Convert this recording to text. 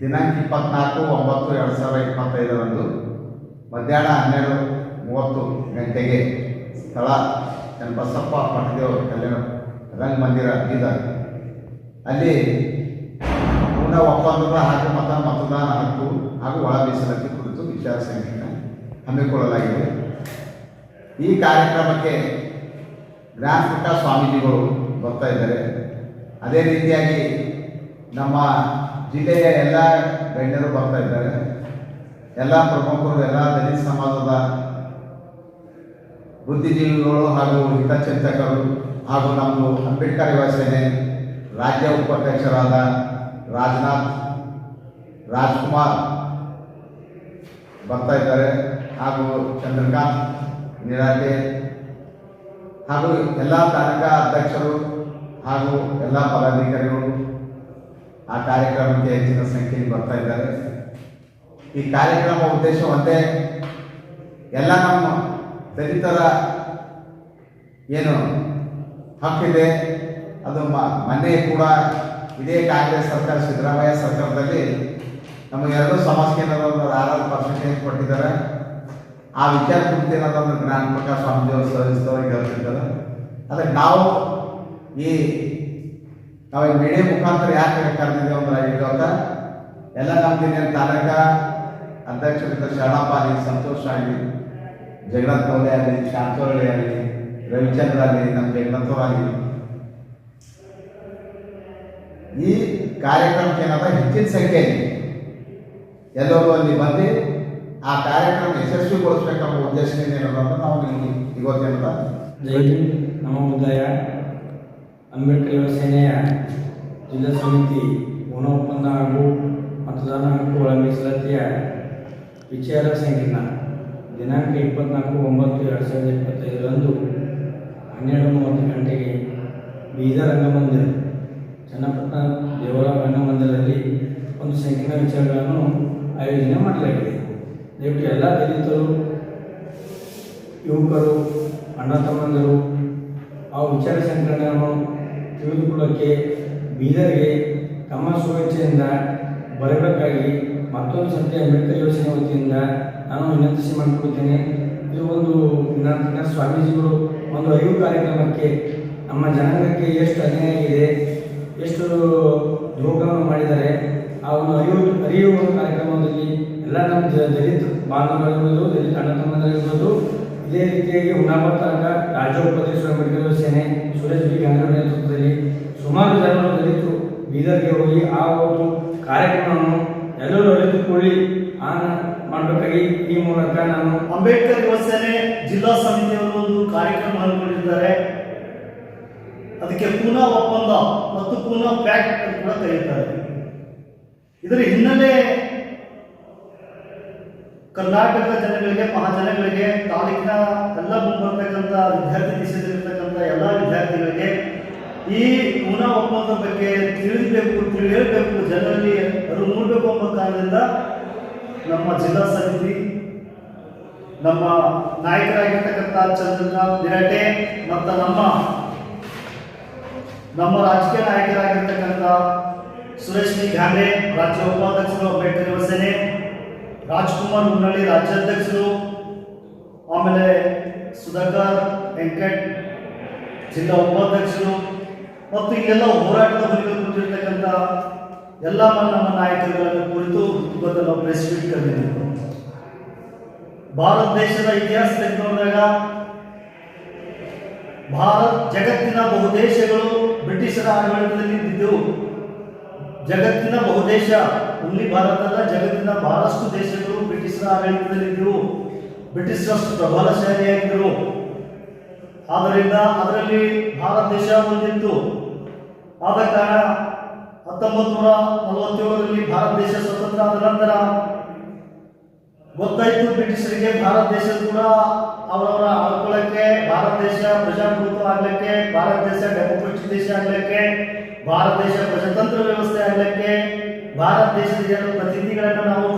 ದಿನಾಂಕ ಇಪ್ಪತ್ನಾಲ್ಕು, ಒಂಬತ್ತು, ಎರಡು ಸಾವಿರದ ಇಪ್ಪತ್ತೈದರಂದು ಮಧ್ಯಾಹ್ನ ಹನ್ನೆರಡು ಮೂವತ್ತು ಗಂಟೆಗೆ ಸ್ಥಳ ಚನ್ನಬಸಪ್ಪ ಪಟ್ಟದೇವ್ ಕಲ್ಯಾಣ ರಂಗಮಂದಿರ ಬೀದರ್ ಅಲ್ಲಿ ಪೂರ್ಣ ಒಪ್ಪಂದದ ಹಾಗೂ ಮತ ಮತದಾನ ಹಕ್ಕು ಹಾಗೂ ಒಳ ಮೀಸಲಾತಿ ಕುರಿತು ವಿಚಾರ ಸಂಕಿರಣ ಹಮ್ಮಿಕೊಳ್ಳಲಾಗಿದೆ. ಈ ಕಾರ್ಯಕ್ರಮಕ್ಕೆ ಗ್ರಾಮಪುಟ್ಟ ಸ್ವಾಮೀಜಿಗಳು ಬರ್ತಾ ಇದ್ದಾರೆ. ಅದೇ ರೀತಿಯಾಗಿ ನಮ್ಮ ಜಿಲ್ಲೆಯ ಎಲ್ಲ ಗಣ್ಯರು ಬರ್ತಾ ಇದ್ದಾರೆ. ಎಲ್ಲ ಪ್ರಮುಖರು, ಎಲ್ಲ ದಲಿತ ಸಮಾಜದ ಬುದ್ಧಿಜೀವಿಗಳು ಹಾಗೂ ಹಿತಚಿಂತಕರು ಹಾಗೂ ನಮ್ಮದು ಅಂಬೇಡ್ಕರ್ ಯುವ ರಾಜ್ಯ ಉಪಾಧ್ಯಕ್ಷರಾದ ರಾಜನಾಥ್, ರಾಜ್ಕುಮಾರ್ ಬರ್ತಾ ಇದ್ದಾರೆ ಹಾಗೂ ಚಂದ್ರಕಾಂತ್ ನಿರಾಟೆ ಹಾಗೂ ಎಲ್ಲ ತಾಲೂಕಾ ಅಧ್ಯಕ್ಷರು ಹಾಗೂ ಎಲ್ಲ ಪದಾಧಿಕಾರಿಗಳು ಆ ಕಾರ್ಯಕ್ರಮಕ್ಕೆ ಹೆಚ್ಚಿನ ಸಂಖ್ಯೆಯಲ್ಲಿ ಬರ್ತಾ ಇದ್ದಾರೆ. ಈ ಕಾರ್ಯಕ್ರಮ ಉದ್ದೇಶ ಒಂದೇ, ಎಲ್ಲ ನಮ್ಮ ದಲಿತರ ಏನು ಹಕ್ಕಿದೆ, ಅದು ಮ- ಮೊನ್ನೆ ಕೂಡ ಇದೇ ಕಾಂಗ್ರೆಸ್ ಸರ್ಕಾರ, ಸಿದ್ದರಾಮಯ್ಯ ಸರ್ಕಾರದಲ್ಲಿ ನಮಗೆ ಎರಡು ಸಮಾಜ ಕೇಂದ್ರದ ಒಂದು ಆರಾರು ಪರ್ಸೆಂಟೇಜ್ ಕೊಟ್ಟಿದ್ದಾರೆ. ಆ ವಿಚಾರ ಕುರಿತು ಏನಾದ್ರು ಜ್ಞಾನ ಪ್ರಕಾಶ್ ಸ್ವಾಮೀಜಿಯವರು ಸಲ್ಲಿಸಿದವ್ರಿಗೆ ಹೇಳ್ತಿದ್ದಾರೆ. ಅದಕ್ಕೆ ನಾವು ಈ ನಾವು ಈ ಮೀಡಿಯಾ ಮುಖಾಂತರ ಯಾಕೆ ಕರೆದಿದ್ದೇವೆ ಅಂದ್ರೆ ಇವತ್ತ ಎಲ್ಲ ನಮ್ಮ ದಿನ ತಾರಕ ಅಧ್ಯಕ್ಷರಿಂದ ಶರಣಪ್ಪ ಆಗಲಿ ಸಂತೋಷ್ ಆಗಲಿ ಜಗನ್ನಾಥ್ ಮೌಲ್ಯ ಆಗಲಿ ಶಾಂತವಳ್ಳಿ ಆಗಲಿ, ರವಿಚಂದ್ರ ಆಗಲಿ, ನಮ್ಮ ಜಗನ್ನಾಥವ್ರು ಆಗಲಿ. ಈ ಕಾರ್ಯಕ್ರಮಕ್ಕೆ ಏನಾದ ಹೆಚ್ಚಿನ ಸಂಖ್ಯೆಯಲ್ಲಿ ಎಲ್ಲರೂ ಅಲ್ಲಿ ಬಂದು ಆ ಕಾರ್ಯಕ್ರಮ ಯಶಸ್ವಿಗೊಳಿಸ್ಬೇಕನ್ನೋ ಉದ್ದೇಶದಿಂದ ಏನಂದ್ರೆ ನಾವು ನಿಮಗೆ ಇವತ್ತಿನ ನಮ್ಮ ಬುದ್ಧಾಯ. ಅಂಬೇಡ್ಕರ್ ಯುವ ಸೇನೆಯ ಜಿಲ್ಲಾ ಸಮಿತಿ ಒಣ ಒಪ್ಪಂದ ಹಾಗೂ ಮತದಾನ ಹಕ್ಕು ಒಳ ಮೀಸಲಾತಿಯ ವಿಚಾರ ಸಂಕಿರಣ ದಿನಾಂಕ ಇಪ್ಪತ್ನಾಲ್ಕು ಒಂಬತ್ತು ಎರಡು ಸಾವಿರದ ಇಪ್ಪತ್ತೈದರಂದು ಹನ್ನೆರಡು ಮೂವತ್ತು ಗಂಟೆಗೆ ಬೀದರ್ ರಂಗಮಂದಿರ, ಚನ್ನಪಟ್ಟಣ ದೇವರ ರಂಗಮಂದಿರದಲ್ಲಿ ಒಂದು ಸಂಕೀರ್ಣ ವಿಚಾರಗಳನ್ನು ಆಯೋಜನೆ ಮಾಡಲಾಗಿದೆ. ದಯವಿಟ್ಟು ಎಲ್ಲ ದಲಿತರು, ಯುವಕರು, ಅಣ್ಣ ತಮ್ಮಂದಿರು, ಆ ವಿಚಾರ ಸಂಕಿರಣವನ್ನು ತಿಳಿದುಕೊಳ್ಳೋಕ್ಕೆ ಬೀದರ್ಗೆ ತಮ್ಮ ಶುಭೇಚ್ಛೆಯಿಂದ ಬರಬೇಕಾಗಿ ಮತ್ತೊಂದು ಸಂತೆ ಅಂಬೇಡ್ಕರ್ ಯೋಜನೆ ವತಿಯಿಂದ ನಾನು ವಿನಂತಿಸಿ ಮಾಡಿಕೊಡುತ್ತೇನೆ ಇದು ಒಂದು ವಿನಂತಿನ ಸ್ವಾಮೀಜಿಗಳು ಒಂದು ಅರಿವು ಕಾರ್ಯಕ್ರಮಕ್ಕೆ ನಮ್ಮ ಜನಾಂಗಕ್ಕೆ ಎಷ್ಟು ಅನ್ಯಾಯ ಇದೆ, ಎಷ್ಟು ದ್ರೋಹವನ್ನು ಮಾಡಿದ್ದಾರೆ, ಆ ಒಂದು ಅರಿವು, ಅರಿಯುವ ಕಾರ್ಯಕ್ರಮದಲ್ಲಿ ಎಲ್ಲ ನಮ್ಮ ದಲಿತ ಬಾಂಧವರಿರ್ಬೋದು, ದಲಿತ ಅಣ್ಣ ತಮ್ಮಂದಿರಿರ್ಬೋದು ಇದೇ ರೀತಿಯಾಗಿ ತಾಲೂಕ ರಾಜ್ಯ ಉಪದೇಶ ಅಂಬೇಡ್ಕರ್ ಸೇನೆ ಸುರೇಶ್ ಬಿ ಗಾಂಧಿ ನೇತೃತ್ವದಲ್ಲಿ ಸುಮಾರು ಜನರು ದಲಿತರು ಬೀದರ್ಗೆ ಹೋಗಿ ಆ ಒಂದು ಕಾರ್ಯಕ್ರಮವನ್ನು ಎಲ್ಲರೂ ಅರಿತುಕೊಳ್ಳಿ. ಆ ಮಾಡಬೇಕಾಗಿ ಈ ಮೂಲಕ ನಾನು ಅಂಬೇಡ್ಕರ್ ಯುವಸೇನೆ ಜಿಲ್ಲಾ ಸಮಿತಿಯವರು ಒಂದು ಕಾರ್ಯಕ್ರಮ ಹಮ್ಮಿಕೊಂಡಿದ್ದಾರೆ. ಅದಕ್ಕೆ ಪುನಃ ಒಪ್ಪಂದ ಮತ್ತು ಪುನಃ ಪ್ಯಾಕ್ ಕೂಡ ಕರೆಯುತ್ತಾರೆ ಇದರ ಹಿನ್ನೆಲೆ ಕರ್ನಾಟಕದ ಜನಗಳಿಗೆ, ಮಹಾಜನಗಳಿಗೆ, ತಾಲೂಕಿನ ಎಲ್ಲ ಮುಂಬರ್ತಕ್ಕಂಥ ವಿದ್ಯಾರ್ಥಿ ದೇಶದಲ್ಲಿರ್ತಕ್ಕಂಥ ಎಲ್ಲ ವಿದ್ಯಾರ್ಥಿಗಳಿಗೆ ಈ ಪೂನಾ ಒಪ್ಪಂದದ ಬಗ್ಗೆ ತಿಳಿಬೇಕು, ತಿಳಿಯಬೇಕು, ಜನರಲ್ಲಿ ಅದು ಮೂಡಬೇಕು ಎಂಬ ಕಾರಣದಿಂದ ನಮ್ಮ ಜಿಲ್ಲಾ ಸಮಿತಿ, ನಮ್ಮ ನಾಯಕರಾಗಿರ್ತಕ್ಕಂಥ ಚಂದ್ರನ ಬಿರಟೆ ಮತ್ತು ನಮ್ಮ ನಮ್ಮ ರಾಜಕೀಯ ನಾಯಕರಾಗಿರ್ತಕ್ಕಂಥ ಸುರೇಶ್ ಘಾಂಡೆ ರಾಜ್ಯ ಉಪಾಧ್ಯಕ್ಷರು ಅಂಬೇಡ್ಕರ್ ರಾಜ್ಕುಮಾರ್ ಮುನ್ನಳ್ಳಿ ರಾಜ್ಯಾಧ್ಯಕ್ಷರು, ಆಮೇಲೆ ಸುಧಾಕರ್ ವೆಂಕಟ್ ಜಿಲ್ಲಾ ಉಪಾಧ್ಯಕ್ಷರು ಮತ್ತು ಇಲ್ಲೆಲ್ಲ ಹೋರಾಟದ ಹುಲಿಗಳು ಕೂತಿರ್ತಕ್ಕಂಥ ಎಲ್ಲ ನಮ್ಮ ನಾಯಕರುಗಳನ್ನು ಕುರಿತು ಇವತ್ತು ನಾವು ಪ್ರೆಸ್ ಮೀಟ್ ಭಾರತ ದೇಶದ ಇತಿಹಾಸ ತೆಗೆದು ನೋಡಿದಾಗ ಭಾರತ ಜಗತ್ತಿನ ಬಹುದೇಶಗಳು ಬ್ರಿಟಿಷರ ಆಡಳಿತದಲ್ಲಿ ಇದ್ದಿದ್ದವು ಜಗತ್ತಿನ ಬಹುದೇಶ ಇಲ್ಲಿ ಭಾರತದ ಜಗತ್ತಿನ ಬಹಳಷ್ಟು ದೇಶಗಳು ಬ್ರಿಟಿಷರ ಆಡಳಿತದಲ್ಲಿದ್ದರು. ಬ್ರಿಟಿಷರಷ್ಟು ಪ್ರಬಲಶಾಲಿಯಾಗಿದ್ದರು ಆದ್ದರಿಂದ ಅದರಲ್ಲಿ ಭಾರತ ದೇಶ ಮುಂದಿತ್ತು ಆದ ಕಾರಣ ಹತ್ತೊಂಬತ್ತು ನೂರ ನಲವತ್ತೇಳರಲ್ಲಿ ಭಾರತ ದೇಶ ಸ್ವತಂತ್ರ ಆದ ನಂತರ ಗೊತ್ತಾಯ್ತು ಬ್ರಿಟಿಷರಿಗೆ ಭಾರತ ದೇಶ ಕೂಡ ಅವರವರ ಆಳ್ಕೊಳ್ಳಕ್ಕೆ ಭಾರತ ದೇಶ ಪ್ರಜಾಪ್ರಭುತ್ವ ಆಗ್ಲಿಕ್ಕೆ, ಭಾರತ ದೇಶ ಡೆಮೋಕ್ರೆಟಿಕ್ ದೇಶ ಆಗ್ಲಿಕ್ಕೆ, ಭಾರತ ದೇಶ ಪ್ರಜಾತಂತ್ರ ವ್ಯವಸ್ಥೆ ಆಗ್ಲಿಕ್ಕೆ, ಭಾರತ ದೇಶದ ಜನರ ಪ್ರತಿನಿಧಿಗಳನ್ನ ನಾವು